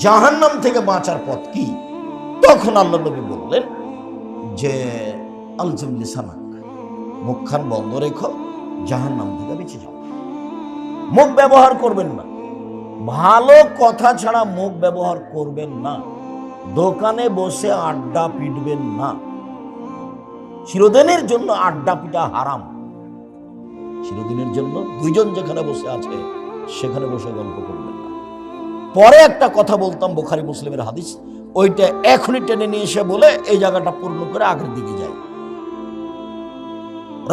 জাহান্নাম থেকে বাঁচার পথ কি? তখন আল্লাহ নবী বললেন যে আলজুল্লি সানাক মুখখান বন্ধ রেখো, জাহান্নাম থেকে বেঁচে যাও। মুখ ব্যবহার করবেন না। ভালো কথা ছাড়া মুখ ব্যবহার করবেন না। দোকানে বসে আড্ডা পিটবেন না। চিরদিনের জন্য আড্ডা পিটা হারাম। চিরদিনের জন্য দুইজন যেখানে বসে আছে, সেখানে বসে গল্প করবেন পরে একটা কথা বলতাম বোখারি মুসলিমের হাদিস, ওইটা এখনই টেনে নিয়ে এসে বলে এই জায়গাটা পূর্ণ করে আগের দিকে যায়।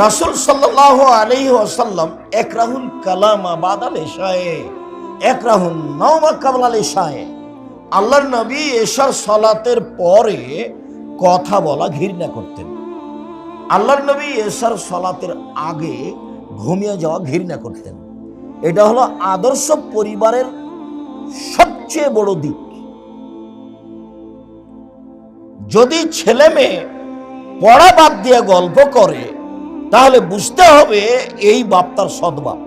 রাসুল সাল্লাহ আলাইহি ওয়াসাল্লাম একরাহুল কালামা বাদাল এশায়ে একরাহুল নওমা কাবলাল এশায়ে, আল্লাহর নবী এশার সলাতের পরে কথা বলা ঘৃণা করতেন। আল্লাহর নবী এশার সলাতের আগে ঘুমিয়ে যাওয়া ঘৃণা করতেন। এটা হলো আদর্শ পরিবারের সবচেয়ে বড় দিক। যদি ছেলে মেয়ে পড়া বাদ দিয়ে গল্প করে, তাহলে বুঝতে হবে এই বাপ তার সদ্বাপ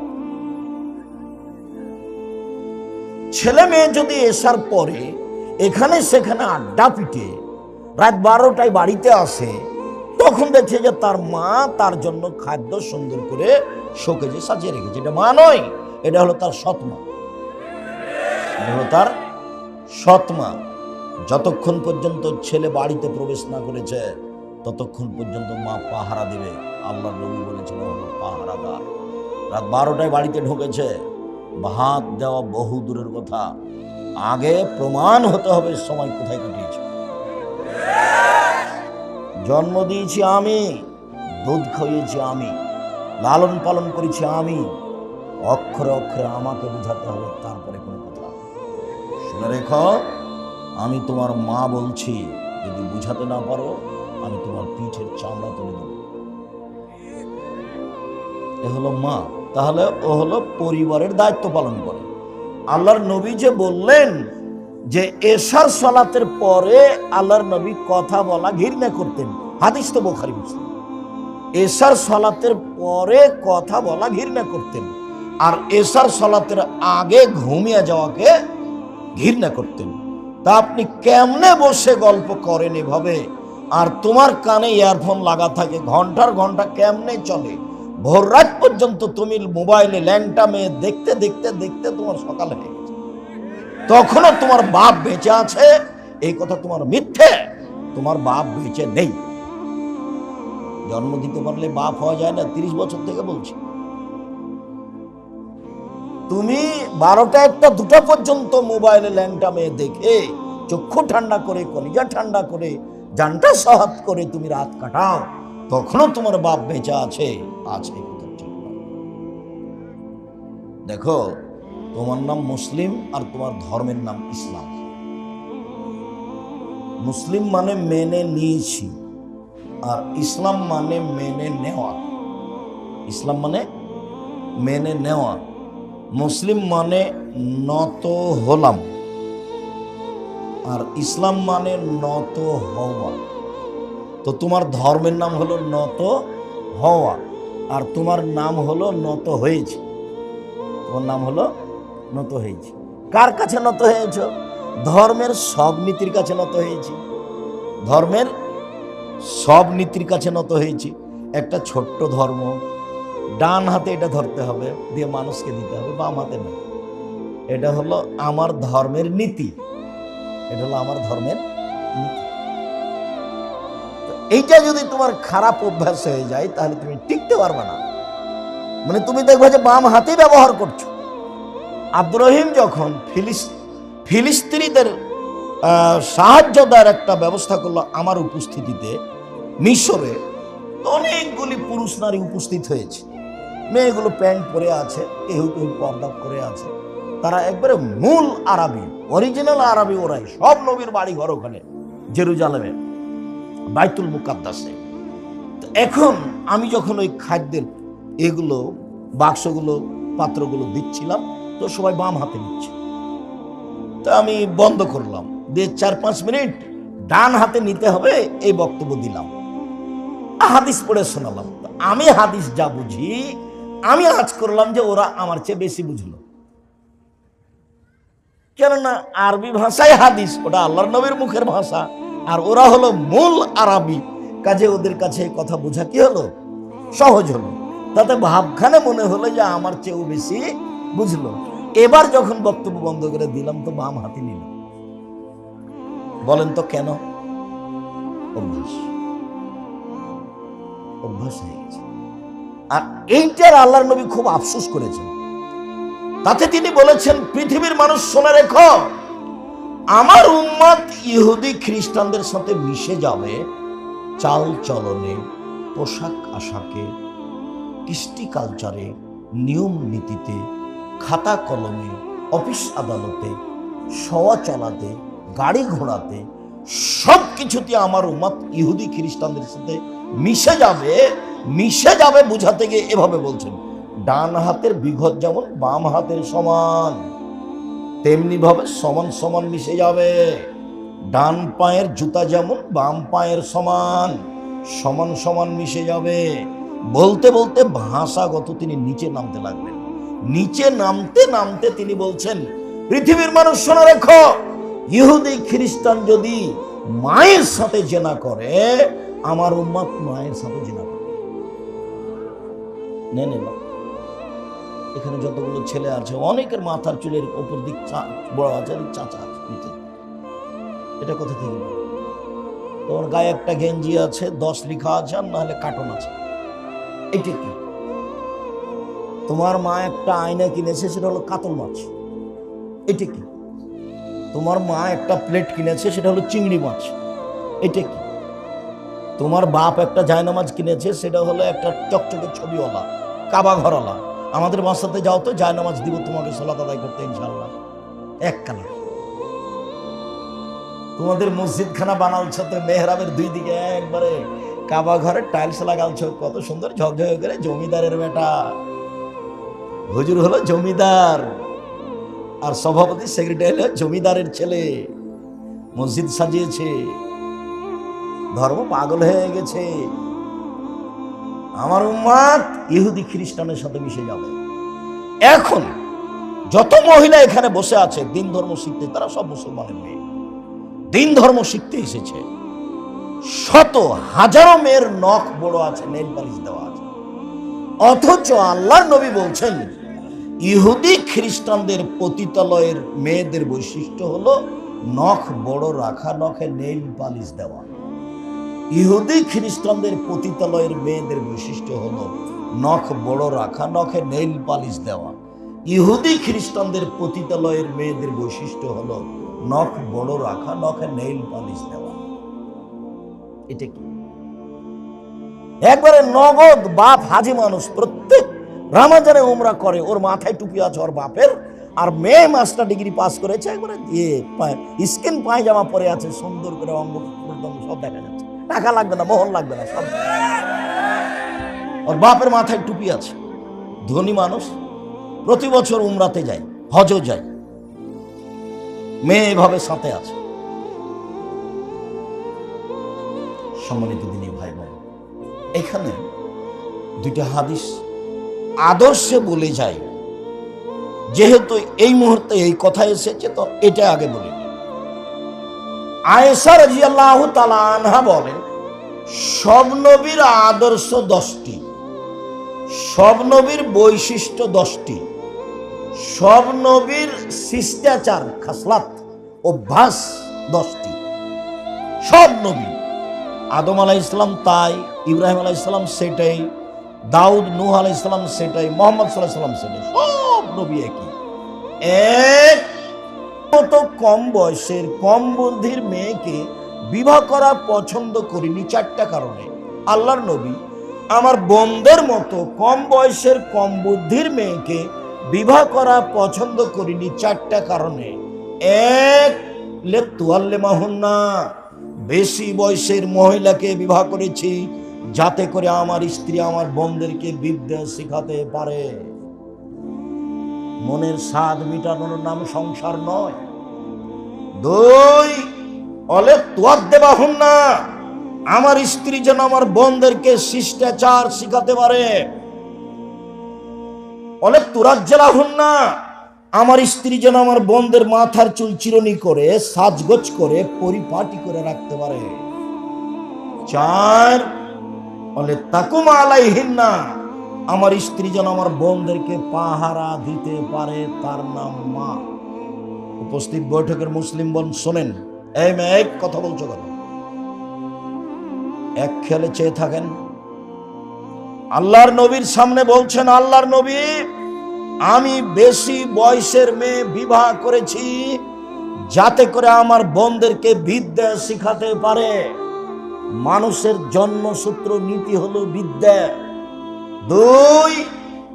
ছেলে মেয়ে যদি এসার পরে এখানে সেখানে আড্ডা পিটে, রাত বারোটায় বাড়িতে আসে, তখন দেখছে যে তার মা তার জন্য খাদ্য সুন্দর করে শোকেজে সাজিয়ে রেখেছে। এটা মা নয়, এটা হলো তার সৎমা এটা হলো তার সৎমা। যতক্ষণ পর্যন্ত ছেলে বাড়িতে প্রবেশ না করেছে, ততক্ষণ পর্যন্ত মা পাহারা দেবে। আল্লাহ নবী বলেছিল হলো পাহারাদার, রাত বারোটায় বাড়িতে ঢুকেছে। ভাত দেওয়া বহু দূরের কথা। আগে প্রমাণ হতে হবে সময় কোথায় কাটিয়েছে। জন্ম দিয়েছি আমি, দুধ খাইয়েছি আমি, লালন পালন করেছি আমি। অক্ষরে অক্ষরে আমাকে বুঝাতে হবে, তারপরে কোনো শুনে রেখো, আমি তোমার মা বলছি, যদি বুঝাতে না পারো, আমি তোমার পিঠের চামড়া তুলে দেবো। এ হলো মা। তাহলে ও হলো পরিবারের দায়িত্ব পালন করে। আল্লাহর নবী যে বললেন যে, এশার সলাতের পরে আল্লাহর নবী কথা বলা ঘৃণা করতেন। হাদিস তো বোখারি মুসলিম। এশার সলাতের পরে কথা বলা ঘৃণা করতেন। আর এশার সলাতের আগে ঘুমিয়ে যাওয়াকে ঘৃণা করতেন। তা আপনি কেমনে বসে গল্প করেন এভাবে? আর তোমার কানে ইয়ারফোন লাগা থাকে, ঘণ্টার ঘণ্টা কেমনে চলে? ভোর রাত পর্যন্ত তুমি মোবাইলে ল্যাংটা মেয়ে দেখতে দেখতে দেখতে তোমার সকাল হয়ে গেছে। তখনও তোমার বাপ বেঁচে আছে, এই কথা তোমার মিথ্যে। তোমার বাপ বেঁচে নেই। জন্ম দিতে পারলে বাপ হওয়া যায় না, তিরিশ বছর থেকে বলছি। তুমি বারোটা একটা দুটা পর্যন্ত মোবাইলে ল্যাংটা মেয়ে দেখে চক্ষু ঠান্ডা করে, কলিজা ঠান্ডা করে, জানটা সহাত করে তুমি রাত কাটাও, তখনও তোমার বাপ বেঁচে আছে আছে। দেখো, তোমার নাম মুসলিম আর তোমার ধর্মের নাম ইসলাম। মুসলিম মানে মেনে নিয়েছি আর ইসলাম মানে মেনে নেওয়া। ইসলাম মানে মেনে নেওয়া। মুসলিম মানে নত হলাম, আর ইসলাম মানে নত হওয়া। তো তোমার ধর্মের নাম হলো নত হওয়া, আর তোমার নাম হলো নত হয়েছে। তোমার নাম হলো নত হয়েছে। কার কাছে নত হয়েছ? ধর্মের সব নীতির কাছে নত হয়েছি। ধর্মের সব নীতির কাছে নত হয়েছি। একটা ছোট্ট ধর্ম ডান হাতে এটা ধরতে হবে, দিয়ে মানুষকে দিতে হবে, বাম হাতে না। এটা হলো আমার ধর্মের নীতি। এটা হলো আমার ধর্মের নীতি। এইটা যদি তোমার খারাপ অভ্যাস হয়ে যায়, তাহলে তুমি টিকতে পারবে না। মানে তুমি দেখবে যে বাম হাতেই ব্যবহার করছ। আব্দুর রহিম যখন ফিলিস ফিলিস্তিনিদের সাহায্য দেওয়ার একটা ব্যবস্থা করল আমার উপস্থিতিতে মিশরে অনেকগুলি পুরুষ নারী উপস্থিত হয়েছে। মেয়েগুলো প্যান্ট পরে আছে কেউ কেউ পর্দা করে আছে। তারা একবারে মূল আরবি, অরিজিনাল আরবি ওরাই, সব নবীর বাড়ি ঘর ওখানে জেরুজালেমে বাইতুল মুকাদ্দাসে। তো এখন আমি যখন ওই খাদ্যের এগুলো, বাক্সগুলো, পাত্রগুলো দিচ্ছিলাম, তো সবাই বাম হাতে নিচ্ছে। তো আমি বন্ধ করলাম, দিয়ে চার পাঁচ মিনিট ডান হাতে নিতে হবে, এই বক্তব্য দিলাম। হাদিস পড়ে শোনালাম। আমি হাদিস যা বুঝি আমি আজ করলাম যে ওরা আমার চেয়ে বেশি বুঝলো। কেননা আরবি ভাষায় হাদিস, ওটা আল্লাহর নবীর মুখের ভাষা, আর ওরা হলো মূল আরবি। কাজে ওদের কাছে কথা বোঝা কি হলো? সহজ হলো। তাতে ভাবখানে মনে হলো যে আমার চেয়েও বেশি বুঝলো। এবার যখন বক্তব্য বন্ধ করে দিলাম, তো বাম হাতি নিল। বলেন তো কেন? অভ্যাস। অভ্যাস হয়ে গেছে। আর এইটার আল্লাহর নবী খুব আফসোস করেছেন। তাতে তিনি বলেছেন, পৃথিবীর মানুষ শুনে রেখো, আমার উম্মত ইহুদি খ্রিস্টানদের সাথে মিশে যাবে, চাল চলনে, পোশাক আশাকে, কৃষ্টি কালচারে, নিয়ম নীতিতে, খাতা কলমে, অফিস আদালতে, শোয়া চলাতে, গাড়ি ঘোড়াতে সব কিছুতে আমার উম্মত ইহুদি খ্রিস্টানদের সাথে মিশে যাবে মিশে যাবে বুঝাতে গিয়ে এভাবে বলছেন। ডান হাতের বিঘত যেমন, বাম হাতের সমান, তেমনি ভাবে সমান সমান মিশে যাবে। ডান পায়ের জুতা যেমন, বাম পায়ের সমান সমান সমান মিশে যাবে। বলতে বলতে ভাষাগত তিনি নিচে নামতে লাগলেন। নিচে নামতে নামতে তিনি বলছেন, পৃথিবীর মানুষ শোনা রেখো, ইহুদি খ্রিস্টান যদি মায়ের সাথে জেনা করে আমার উম্মত মায়ের সাথে জেনা নে নে না এখানে যতগুলো ছেলে আছে, অনেকের মাথার চুলের ওপর দিক বড় আছে চাচা আছে এটা কোথা থেকে তোমার গায়ে একটা গেঞ্জি আছে, দশ লিখা আছে, আর নাহলে কার্টন আছে। এটা কি? তোমার মা একটা আয়না কিনেছে, সেটা হলো কাতল মাছ। এটা কি? তোমার মা একটা প্লেট কিনেছে, সেটা হলো চিংড়ি মাছ। এটা কি? তোমার বাপ একটা জায়নামাজ কিনেছে, সেটা হলো একটা চকচকে ছবিওয়ালা কাবা ঘরওয়ালা আমাদের বাসাতে যাও তো, জায়নামাজ দিব তোমাকে, সলাত আদায় করতে ইনশাল্লাহ এক কালার। তোমাদের মসজিদ খানা বানালছো তো, মেহরাবের দুই দিকে একবারে। কাবা ঘরে টাইলস লাগালছো, কত সুন্দর ঝকঝকে করে জমিদারের বেটা। হুজুর হলো জমিদার, আর সভাপতি সেক্রেটারি হলো জমিদারের ছেলে। মসজিদ সাজিয়েছে। ধর্ম পাগল হয়ে গেছে। আমার উম্মাদ ইহুদি খ্রিস্টানের সাথে মিশে যাবে। এখন যত মহিলা এখানে বসে আছে, দিন ধর্ম শিখতে, তারা সব মুসলমানের মেয়ে। দিন ধর্ম শিখতে এসেছে। শত হাজারো মেয়ের নখ বড় আছে, নেল পালিশ দেওয়া আছে। অথচ আল্লাহ নবী বলছেন, ইহুদি খ্রিস্টানদের পতিতালয়ের মেয়েদের বৈশিষ্ট্য হলো, নখ বড় রাখা, নখে নেইল পালিশ দেওয়া। ইহুদি খ্রিস্টানদের পতিতালয়ের মেয়েদের বৈশিষ্ট্য হলো নখ বড় রাখা, নখে নেইল পালিশ দেওয়া। ইহুদি খ্রিস্টানদের পতিতালয়ের মেয়েদের বৈশিষ্ট্য হলো নখ বড় রাখা, নখে নেইল পালিশ দেওয়া। এটা কি? একবারে নগদ বাপ, হাজি মানুষ, প্রত্যেক রামাজানে উমরা করে, ওর মাথায় টুপি আছে ওর বাপের, আর মেয়ে মাস্টার ডিগ্রি পাস করেছে, একবারে দিয়ে স্কিন পায়জামা পরে আছে, সুন্দর করে অঙ্গ সব দেখা যাচ্ছে। টাকা লাগবে না, মোহন লাগবে না, সব। ওর বাপের মাথায় টুপি আছে। ধনী মানুষ, প্রতি বছর উমরাতে যায়, হজও যায়। মেয়ে এভাবে সাথে আছে। সম্মানিত দিনী ভাই বোন এখানে দুইটা হাদিস আদর্শে বলে যায়। যেহেতু এই মুহূর্তে এই কথা এসেছে, তো এটা আগে বলি। আয়েশা রাজিয়াল্লাহু তাআলা আনহা বলেন, সব নবীর আদর্শ দশটি, সব নবীর বৈশিষ্ট্য দশটি, সব নবীর শিষ্টাচার, খাসলাত, অভ্যাস দশটি। সব নবী, আদম আলাহ ইসলাম তাই, ইব্রাহিম আলাহ ইসলাম সেটাই, দাউদ নূহ আলাহ ইসলাম সেটাই, মোহাম্মদ সাল্লাহ সাল্লাম সেটাই, সব নবী একই। এক মতো কম বয়সের, কম বুদ্ধির মেয়েকে বিবাহ করা পছন্দ করিনি চারটা কারণে। আল্লাহর নবী আমার বন্ধের মতো কম বয়সের, কম বুদ্ধির মেয়েকে বিবাহ করা পছন্দ করিনি চারটা কারণে। এক লে তুয়াল্লে মাহুন্না বেশি বয়সের মহিলাকে বিবাহ করেছি যাতে করে আমার স্ত্রী আমার বোনদেরকে বিদ্যা শেখাতে পারে। মনের স্বাদ মিটানোর নাম সংসার নয়। দুই অলে তোয়ার দেবা হন না। আমার স্ত্রী যেন আমার বোনদেরকে শিষ্টাচার শিখাতে পারে। অনেক জেলা হন না। আমার স্ত্রী যেন আমার বোনদের মাথার চুল চিরনি করে, সাজগোজ করে, পরিপাটি করে রাখতে পারে। চার বলে তাকুমা আলাইহিন না আমার স্ত্রী যেন আমার বোনদেরকে পাহারা দিতে পারে, তার নাম মা। উপস্থিত বৈঠকের মুসলিম বোন, শোনেন, এই মেয়ে এক কথা বলছো কেন? এক খেলে চেয়ে থাকেন। আল্লাহর নবীর সামনে বলছেন, আল্লাহর নবী, আমি বেশি বয়সের মেয়ে বিবাহ করেছি যাতে করে আমার বোনদেরকে বিদ্যা শিখাতে পারে। মানুষের জন্মসূত্র নীতি হলো বিদ্যা। দুই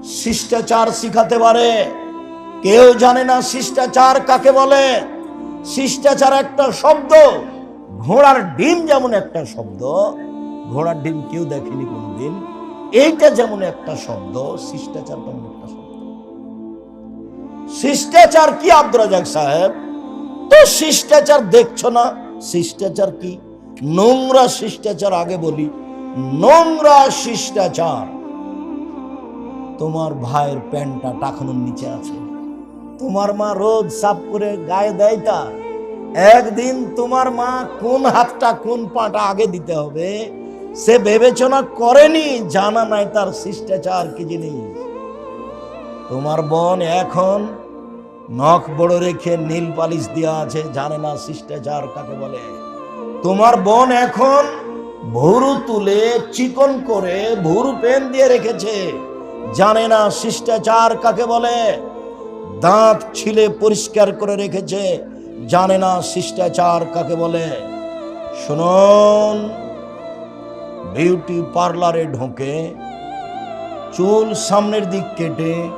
শিষ্টাচার শিখাতে পারে। কেউ জানে না শিষ্টাচার কাকে বলে। শিষ্টাচার একটা শব্দ, ঘোড়ার ডিম যেমন একটা শব্দ, ঘোড়ার ডিম কেউ দেখেনি কোনদিন, এইটা যেমন একটা শব্দ, শিষ্টাচার তেমন একটা শব্দ। শিষ্টাচার কি রাজাক সাহেব? তো শিষ্টাচার দেখছ না, শিষ্টাচার কি? নোংরা শিষ্টাচার আগে বলি, নোংরা শিষ্টাচার। তোমার ভাইয়ের প্যান্টটা টাকানোর নিচে আছে। তোমার মা রোজ সাফ করে গায়ে দেয় একদিন তোমার মা কোন হাতটা, কোন পাটা আগে দিতে হবে, সে বিবেচনা করেনি, জানা নাই তার শিষ্টাচার কি জিনিস। তোমার বোন এখন নখ বড় রেখে নীল পালিশ দেওয়া আছে, জানে না শিষ্টাচার কাকে বলে। তোমার বোন এখন ভুরু তুলে চিকন করে ভুরু পেন দিয়ে রেখেছে। জানে না শিষ্টাচার কাকে বলে? দাঁত ছিলে পরিষ্কার করে রেখেছে, জানে না শিষ্টাচার কাকে বলে? শুনুন, বিউটি পার্লারে ঢোকে, চুল সামনের দিক কেটে,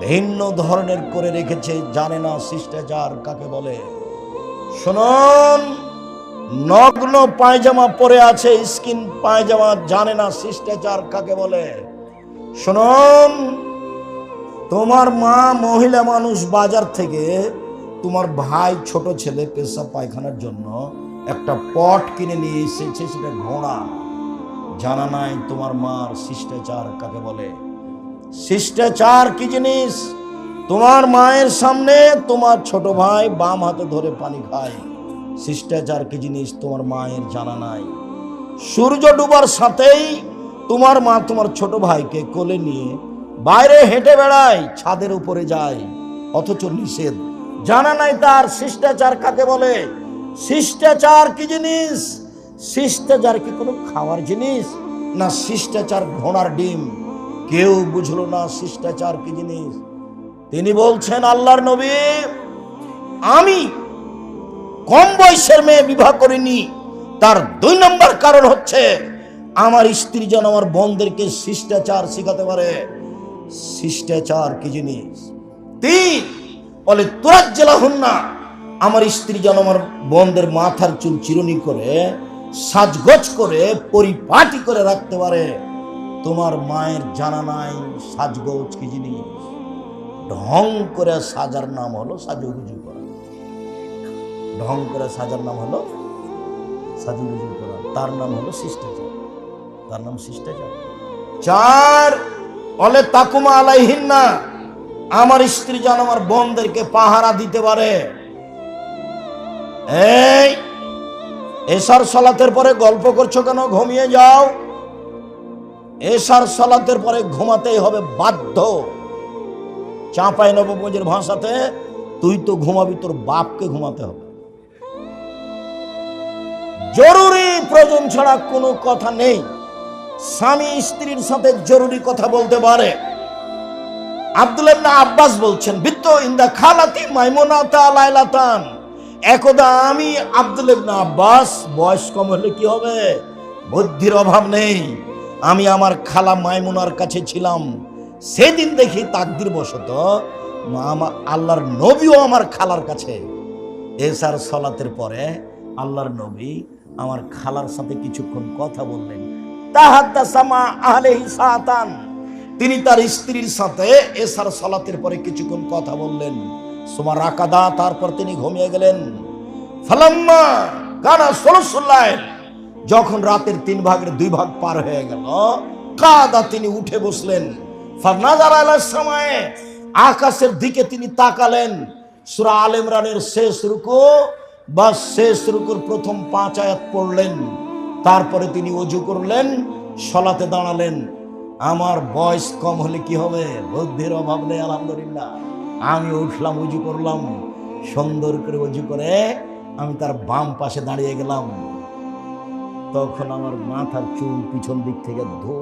ভিন্ন ধরনের করে রেখেছে, জানে না শিষ্টাচার কাকে বলে? শুনুন, নগ্ন পায়জামা পরে আছে, স্কিন পায়জামা, জানে না শিষ্টাচার কাকে বলে? শুনুন তোমার মা মহিলা মানুষ বাজার থেকে তোমার ভাই ছোট ছেলে পেশা পায়খানার জন্য একটা পট কিনে নিয়ে এসেছে, সেটা ঘোড়া। জানা নাই তোমার মার শিষ্টাচার কাকে বলে? শিষ্টাচার কি জিনিস? তোমার মায়ের সামনে তোমার ছোট ভাই বাম হাতে ধরে পানি খায়। শিষ্টাচার কি জিনিস? তোমার মায়ের জানা নাই। সূর্য ডুবার সাথেই তোমার মা তোমার ছোট ভাইকে কোলে নিয়ে বাইরে হেঁটে বেড়ায়, ছাদের উপরে যায়, অথচ নিষেধ। জানা নাই তার শিষ্টাচার কাকে বলে? শিষ্টাচার কি জিনিস? শিষ্টাচার কি কোনো খাওয়ার জিনিস? না শিষ্টাচার ঘোড়ার ডিম? কেউ বুঝলো না শিষ্টাচার কি জিনিস? তিনি বলছেন, আল্লাহর নবী, আমি কম বয়সের মেয়ে বিবাহ করিনি। তার দুই নম্বর কারণ হচ্ছে আমার স্ত্রী যেন আমার বোনদেরকে শিষ্টাচার শিখাতে পারে। শিষ্টাচার কি জিনিস? তিন, বলে তোরাজ জেলা হন না। আমার স্ত্রী যেন আমার বন্ধের মাথার চুল চিরুনি করে, সাজগোজ করে, পরিপাটি করে রাখতে পারে। তোমার মায়ের জানা নাই সাজগোজ কি জিনিস? ঢং করে সাজার নাম হলো সাজুগুজু করা। ঢং করে সাজার নাম হলো সাজুগুজু করা। তার নাম হলো শিষ্টাচার। তার নাম শিষ্টাচার। চার বলে তাকুমা আলাইহিন না আমার স্ত্রী যেন আমার বোনদেরকে পাহারা দিতে পারে। এই এসার সলাতের পরে গল্প করছ কেন? ঘুমিয়ে যাও। এসার সলাতের পরে ঘুমাতেই হবে বাধ্য। চাঁপাই নবগঞ্জের ভাষাতে তুই তো ঘুমাবি, তোর বাপকে ঘুমাতে হবে। জরুরি প্রয়োজন ছাড়া কোনো কথা নেই। স্বামী স্ত্রীর সাথে জরুরি কথা বলতে পারে। আব্দুল ইবনে আব্বাস বলছেন, বিত্ত ইন্দা খালাতি মাইমুনাতা লাইলাতান। একদা আমি আব্দুল আব্বাস, বয়স কম হলে কি হবে? বুদ্ধির অভাব নেই। আমি আমার খালা মাইমুনার কাছে ছিলাম। সেদিন দেখি তাকদির বশত মা আমা- আল্লাহর নবীও আমার খালার কাছে। এসার সলাতের পরে আল্লাহর নবী আমার খালার সাথে কিছুক্ষণ কথা বললেন। সাতান। তিনি তার স্ত্রীর সাথে এসার সালাতের পরে কিছুক্ষণ কথা বললেন। সোমা রাকাদা, তারপর তিনি ঘুমিয়ে গেলেন। ফালাম্মা কানা ষোলশোল্লায় যখন রাতের তিন ভাগের দুই ভাগ পার হয়ে গেল, কাদা তিনি উঠে বসলেন। ফারনাজার আলার সময়ে, আকাশের দিকে তিনি তাকালেন। সুরা আল ইমরানের শেষ রুকু বা শেষ রুকুর প্রথম পাঁচ আয়াত পড়লেন। তারপরে তিনি অজু করলেন, সলাতে দাঁড়ালেন। আমার বয়স কম হলে কি হবে? বুদ্ধির অভাব নেই, আলহামদুলিল্লাহ। আমি উঠলাম, উজু করলাম, সুন্দর করে উজু করে আমি তার বাম পাশে দাঁড়িয়ে গেলাম। তখন আমার মাথার চুল পিছন দিক থেকে ধো